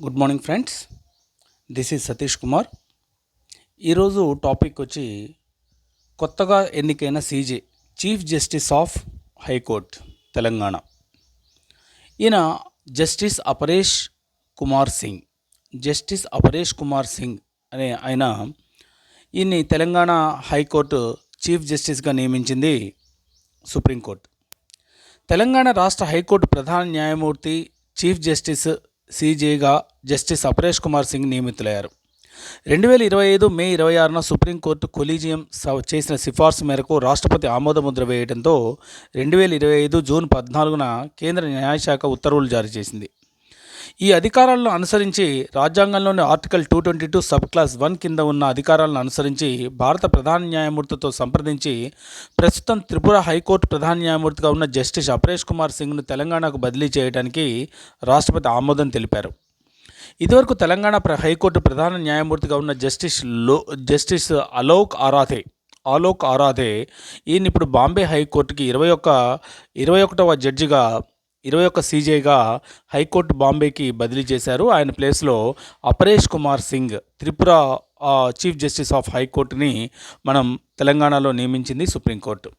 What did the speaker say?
Good morning friends this is Satish Kumar ఈరోజు topic వచ్చి కొత్తగా ఎన్నికైన CJ chief justice of high court Telangana. ఈయన జస్టిస్ అపరేష్ కుమార్ సింగ్ జస్టిస్ అపరేష్ కుమార్ సింగ్ అనే ఆయన ఈయన్ని తెలంగాణ హైకోర్టు చీఫ్ జస్టిస్గా నియమించింది సుప్రీంకోర్టు తెలంగాణ రాష్ట్ర హైకోర్టు ప్రధాన న్యాయమూర్తి చీఫ్ జస్టిస్ సీజేగా జస్టిస్ అపరేష్ కుమార్ సింగ్ నియమితులయ్యారు. రెండు వేల ఇరవై ఐదు మే ఇరవై ఆరున సుప్రీంకోర్టు కొలీజియం స- చేసిన సిఫార్సు మేరకు రాష్ట్రపతి ఆమోదముద్ర వేయడంతో రెండు వేల ఇరవై ఐదు జూన్ పద్నాలుగున కేంద్ర న్యాయశాఖ ఉత్తర్వులు జారీ చేసింది. ఈ అధికారాలను అనుసరించి రాజ్యాంగంలోని article two twenty two sub clause one కింద ఉన్న అధికారాలను అనుసరించి భారత ప్రధాన న్యాయమూర్తితో సంప్రదించి ప్రస్తుతం త్రిపుర హైకోర్టు ప్రధాన న్యాయమూర్తిగా ఉన్న జస్టిస్ అపరేష్ కుమార్ సింగ్ను తెలంగాణకు బదిలీ చేయడానికి రాష్ట్రపతి ఆమోదం తెలిపారు. ఇదివరకు తెలంగాణ ప్ర- హైకోర్టు ప్రధాన న్యాయమూర్తిగా ఉన్న జస్టిస్లో జస్టిస్ అలోక్ ఆరాధే ఆలోక్ ఆరాధే ఈయన ఇప్పుడు బాంబే హైకోర్టుకి ఇరవై ఒక్క ఇరవై ఒకటవ జడ్జిగా ఇరవై ఒక్క సీజేగా హైకోర్టు బాంబేకి బదిలీ చేశారు. ఆయన ప్లేస్లో అపరేష్ కుమార్ సింగ్ త్రిపుర ఆ, చీఫ్ జస్టిస్ ఆఫ్ హైకోర్టుని మనం తెలంగాణలో నియమించింది సుప్రీంకోర్టు.